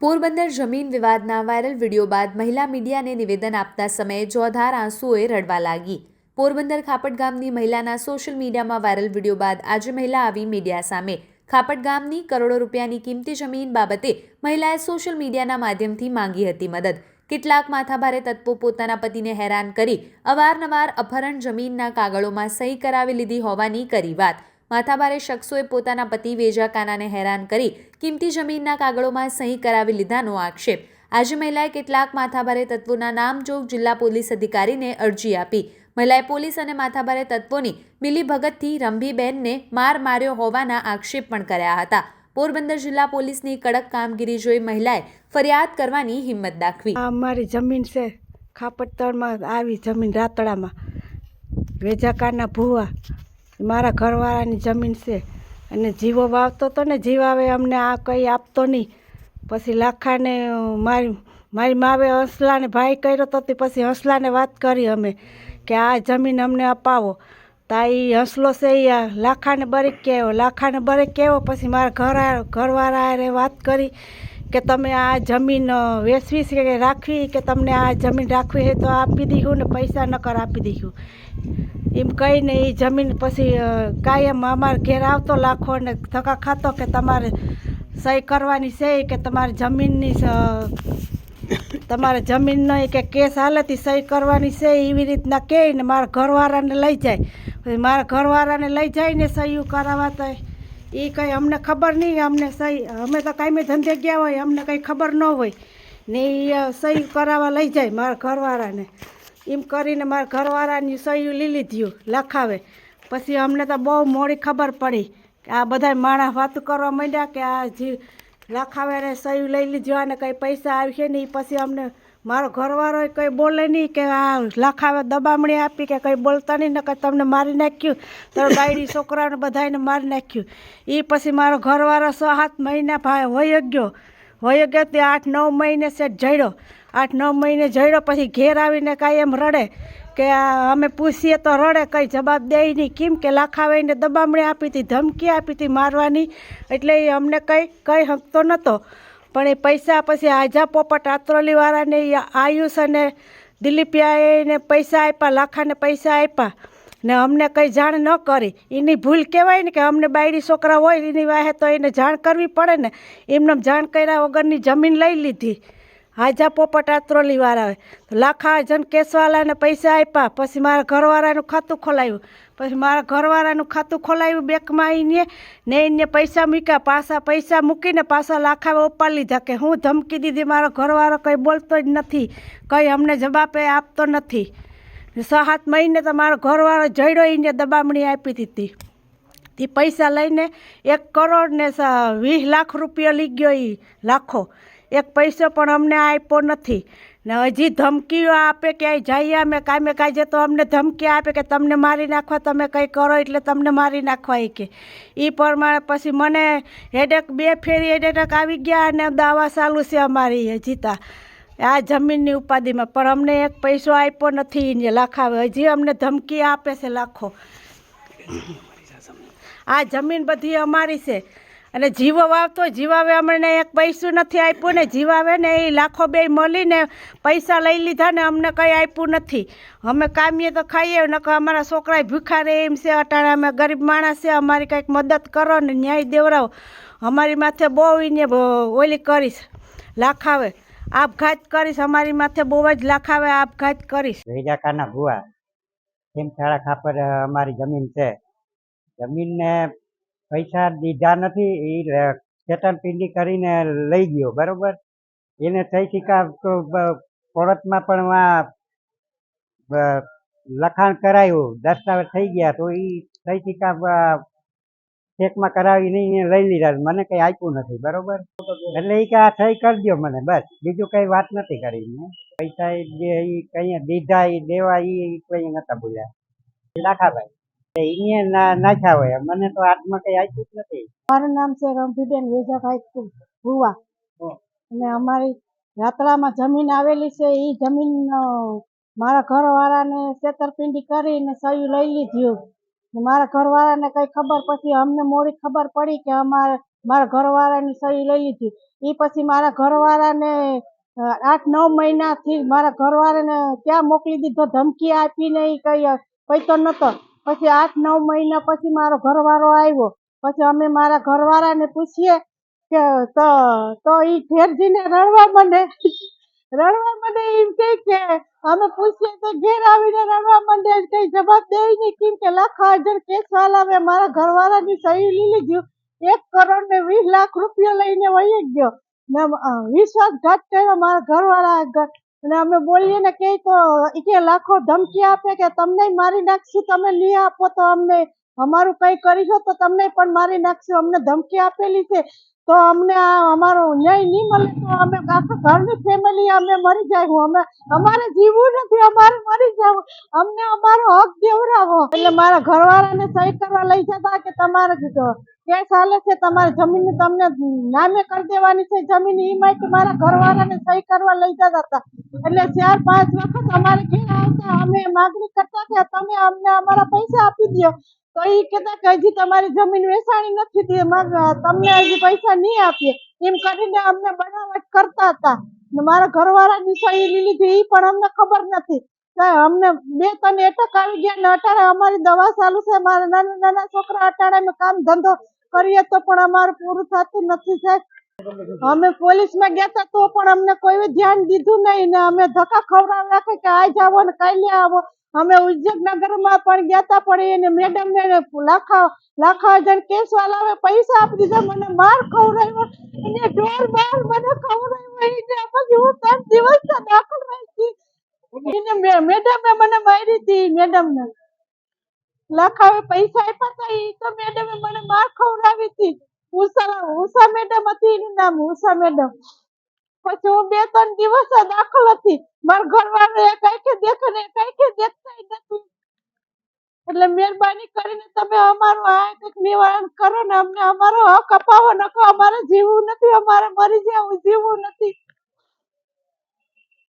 પોરબંદર જમીન વિવાદના viral video બાદ મહિલા મીડિયાને નિવેદન આપતા સમયે જોધાર આંસુઓએ રડવા લાગી. પોરબંદર ખાપટ ગામની મહિલાના સોશિયલ મીડિયામાં વાયરલ વીડિયો બાદ આજે મહિલા આવી મીડિયા સામે. ખાપટ ગામની કરોડો રૂપિયાની કિંમતી જમીન બાબતે મહિલાએ સોશિયલ મીડિયાના માધ્યમથી માંગી હતી મદદ. કેટલાક માથાભારે તત્વો પોતાના પતિને હેરાન કરી અવારનવાર અપહરણ જમીનના કાગળોમાં સહી કરાવી લીધી હોવાની કરી વાત. માથાભારે શખ્સોએ પોતાના પતિ વેજા કાનાને હેરાન કરી કિંમતી જમીનના કાગળોમાં સહી કરાવી લીધાનો આક્ષેપ. આજે મહિલાએ કેટલાક માથાભારે તત્વોના નામજોગ જિલ્લા પોલીસ અધિકારીને અરજી આપી. મહિલાએ પોલીસ અને માથાભારે તત્વોની મિલીભગતથી રંભીબેનને માર માર્યો હોવાના આક્ષેપ પણ કર્યા હતા. પોરબંદર જિલ્લા પોલીસની કડક કામગીરી જોઈ મહિલાએ ફરિયાદ કરવાની હિંમત દાખવી. અમારી જમીન છે. ખાપટતળમાં આવી જમીન રાતડામાં વેજાકારના ભૂવા મારા ઘરવાળાની જમીન છે. અને જીવો વાવતો તો ને જીવાવે અમને આ કંઈ આપતો નહીં. પછી લાખાને મારી મારી માવે હંસલાને ભાઈ કર્યો તો પછી હંસલાને વાત કરી અમે કે આ જમીન અમને અપાવો. તા એ હંસલો છે એ લાખાને બરેક કહેવો લાખાને બરેક કહેવો પછી મારા ઘર ઘરવાળા હારે વાત કરી કે તમે આ જમીન વેચવી છે કે રાખવી? કે તમને આ જમીન રાખવી છે તો આપી દીધું ને પૈસા નકર આપી દીધું. એમ કહીને એ જમીન પછી કાયમ અમારે ઘેર આવતો લાખો ને ધક્કા ખાતો કે તમારે સહી કરવાની છે કે તમારે જમીનની તમારે જમીનનો કે કેસ હાલતી સહી કરવાની છે એવી રીતના કહે ને મારા ઘરવાળાને લઈ જાય. મારા ઘરવાળાને લઈ જઈને સહી કરાવવા તો એ કંઈ અમને ખબર નહીં અમને સહી, અમે તો કાંઈ ધંધે ગયા હોય, અમને કંઈ ખબર ન હોય. ને એ સહી કરાવવા લઈ જાય મારા ઘરવાળાને. એમ કરીને મારા ઘરવાળાની સહી લઈ લીધી લખાવે. પછી અમને તો બહુ મોડી ખબર પડી કે આ બધા માણસ વાતું કરવા માંડ્યા કે આ જે લખાવે ને સહી લઈ લીધી અને કંઈ પૈસા આવશે નહીં. પછી અમને મારો ઘરવાળો કંઈ બોલે નહીં કે આ લખાવે દબામણી આપી કે કંઈ બોલતા નહીં ને કંઈ તમને મારી નાખ્યું. તો બાયડી છોકરાઓને બધાને મારી નાખ્યું. એ પછી મારો ઘરવાળો સો સાત મહિના ભાઈ હોય ગયો. વયો ગયો તે આઠ નવ મહિને સેટ જડ્યો આઠ નવ મહિને જડ્યો પછી ઘેર આવીને કાંઈ એમ રડે કે અમે પૂછીએ તો રડે, કંઈ જવાબ દે નહીં. કેમ કે લાખાવાઈને દબામણી આપી હતી, ધમકી આપી હતી મારવાની. એટલે એ અમને કંઈ કંઈ હકતો નહોતો પણ એ પૈસા પછી આજા પોપટ આત્રોલીવાળાને આયુષ અને દિલીપિયાએ એને પૈસા આપ્યા, લાખાને પૈસા આપ્યા. ને અમને કંઈ જાણ ન કરી. એની ભૂલ કહેવાય ને કે અમને બાયડી છોકરા હોય એની વાહે તો એને જાણ કરવી પડે ને. એમને જાણ કર્યા વગરની જમીન લઈ લીધી. હાજા પોપટ આત્રોલીવાળાએ તો લાખા જન કેસવાલાને પૈસા આપ્યા. પછી મારા ઘરવાળાનું ખાતું ખોલાવ્યું પછી મારા ઘરવાળાનું ખાતું ખોલાવ્યું બેંકમાં આવીને. ને એને પૈસા મૂક્યા. પાછા પૈસા મૂકીને પાછા લાખા ઉપાડી લીધા કે હું ધમકી દીધી. મારો ઘરવાળો કંઈ બોલતો જ નથી. કંઈ અમને જવાબે આપતો નથી. સાત મહિને તો મારો ઘરવાળો જડ્યો એને દબામણી આપી દીધી. તે પૈસા લઈને એક કરોડ ને વીસ લાખ રૂપિયા લઈ ગયો એ લાખો. એક પૈસો પણ અમને આપ્યો નથી. ને હજી ધમકીઓ આપે કે જઈએ અમે, કામે કાજે તો અમને ધમકી આપે કે તમને મારી નાખવા તમે કંઈ કરો એટલે તમને મારી નાખવા એ કે. એ પ્રમાણે પછી મને હેડેક બે ફેરી હેડેક આવી ગયા અને દાવા ચાલુ છે અમારી જીતા આ જમીનની ઉપાધિમાં, પણ અમને એક પૈસો આપ્યો નથી, એને લખાવે. હજી અમને ધમકી આપે છે લાખો. આ જમીન બધી અમારી છે. અને જીવો વાવતો, જીવાવે અમને એક પૈસું નથી આપ્યું ને, જીવાવે ને, એ લાખો બે મળીને પૈસા લઈ લીધા ને અમને કંઈ આપ્યું નથી. અમે કામીએ તો ખાઈએ, નકર અમારા છોકરા ભૂખા રહે એમ છે, અટાણે અમે ગરીબ માણસ છે, અમારી કંઈક મદદ કરો ને ન્યાય દેવડાવો અમારી માથે બહુ એને ઓલી કરીશ લાખાવે. આપઘાત કરીશ, અમારી માથે બહુ જ લખાવે આપઘાત કરીશ. વેજાકાના ભુવા ખેમથાળા ખાપર અમારી જમીન છે? જમીનને પૈસા દીધા નથી એ છેતરપિંડી કરીને લઈ ગયો, બરોબર? એને થઈ શીખા તો પોળતમાં પણ આ લખાણ કરાયું, દસ્તાવેજ થઈ ગયા, તો એ થઈ બ- ચેકમાં કરાવી નહીં એને લઈ લીધા મને કંઈ આપ્યું નથી બરોબર? એટલે એ કે આ થઈ કરજો મને બસ. બીજું કંઈ વાત નથી કરી મેં. પૈસા એ કંઈ દીધા એ દેવા એ કંઈ નતા બોલ્યા. લાખાભાઈ એને નાખ્યા હોય. મને તો હાથમાં કંઈ આપ્યું જ નથી. મારું નામ છે રમભીબેન વેજાભાઈ ભુવા. અને અમારી રાતડામાં જમીન આવેલી છે એ જમીન મારા ઘરવાળાને છેતરપિંડી કરીને સહી લઈ લીધી. ને મારા ઘરવાળાને કઈ ખબર પછી અમને મોડી ખબર પડી કે અમારે, મારા ઘરવાળાની સહી લઈ લીધી. એ પછી મારા ઘરવાળાને આઠ નવ મહિનાથી મારા ઘરવાળાને ક્યાં મોકલી દીધો? ધમકી આપીને એ કઈ પૈતો નતો. પછી આઠ નવ મહિના પછી મારો ઘરવાળો આવ્યો. પછી અમે મારા ઘરવાળાને પૂછીએ કે, તો તો એ ઘેર રડવા માંડે. રડવા માંડે એમ કે કે, અમે પૂછીએ તો ઘેર આવીને રડવા માંડે કઈ જવાબ દે નહીં કેમ કે લાખ હજાર કેસ વાલાવે મારા ઘરવાળાની સહી લઈ લીધી. એક કરોડ ને વીસ લાખ રૂપિયા લઈને વહી ગયો. ને વિશ્વાસઘાત કર્યો મારા ઘરવાળા અને અમે બોલીએ ને કે તો, કે લાખો ધમકી આપે કે, તમને મારી નાખશું, તમે નહીં આપો તો અમને. અમારું કઈ કરીશો તો તમને પણ મારી નાખશું. અમને ધમકી આપેલી છે તો અમને અમારો ન્યાય નહીં મળે તો અમે આખા ઘરની ફેમિલી અમે મરી જાય અમે, અમારે જીવવું નથી, અમારે મરી જવું. અમને અમારો હક દેવડાવો. એટલે મારા ઘરવાળાને સહી કરવા લઈ જતા કે તમારે કેસ હાલે છે, તમારી જમીન તમને નામે કરી દેવાની છે. જમીન ઈ માટે મારા ઘરવાળાને સહી કરવા લઈ જતા હતા. એટલે ચાર પાંચ વખત અમારે ઘેર આવતા અમે માગણી કરતા કે તમે અમને અમારા પૈસા આપી દો તો એ કહેતા કે હજી તમારી જમીન વેચાણી નથી તમને હજી પૈસા નહીં આપીએ. એમ કરીને અમને બનાવટ કરતા હતા. મારા ઘરવાળાની સહી લીધી એ પણ અમને ખબર નથી. અમને બે ત્રણ એટક આવી ગયા ને અટાણે અમારી દવા ચાલુ છે. મારા નાના નાના છોકરા અટાણે અમે કામ ધંધો કરીએ તો પણ અમારું પૂરું થતું નથી સાહેબ. અમે પોલીસમાં ગયા તા તો પણ અમને કોઈ ધ્યાન દીધું નહીં ને અમે ધક્કા ખવડાવ રાખે કે આજ આવો ને કાલે આવો. અમે ઉદ્યોગનગરમાં પણ ગયા તા, પણ એને મેડમ ને લાખા લાખા હજાર કેસ વાળાએ પૈસા આપી દીધા, મને માર ખવડાવ્યો એને ઢોર બાર મને ખવડાવ્યો એને પછી હું ત્રણ દિવસ દાખલ રહી એને મેડમે મને મારી હતી, મેડમને. લખાવે પૈસા આપ્યા હતા ઈ તો મેડમે મને માર ખવડાવી હતી. ઉષા ઉષા મેડમ હતી, એનું નામ ઉષા મેડમ. પછી હું બે ત્રણ દિવસ દાખલ હતી. મારા ઘરવાળા એ કઈ કે દેખે ને કઈ કે નથી એટલે મહેરબાની કરીને તમે અમારું આ કંઈક નિવારણ કરો ને અમને અમારો હક અપાવો નકો અમારે જીવવું નથી, અમારે મરી જવું જીવવું નથી.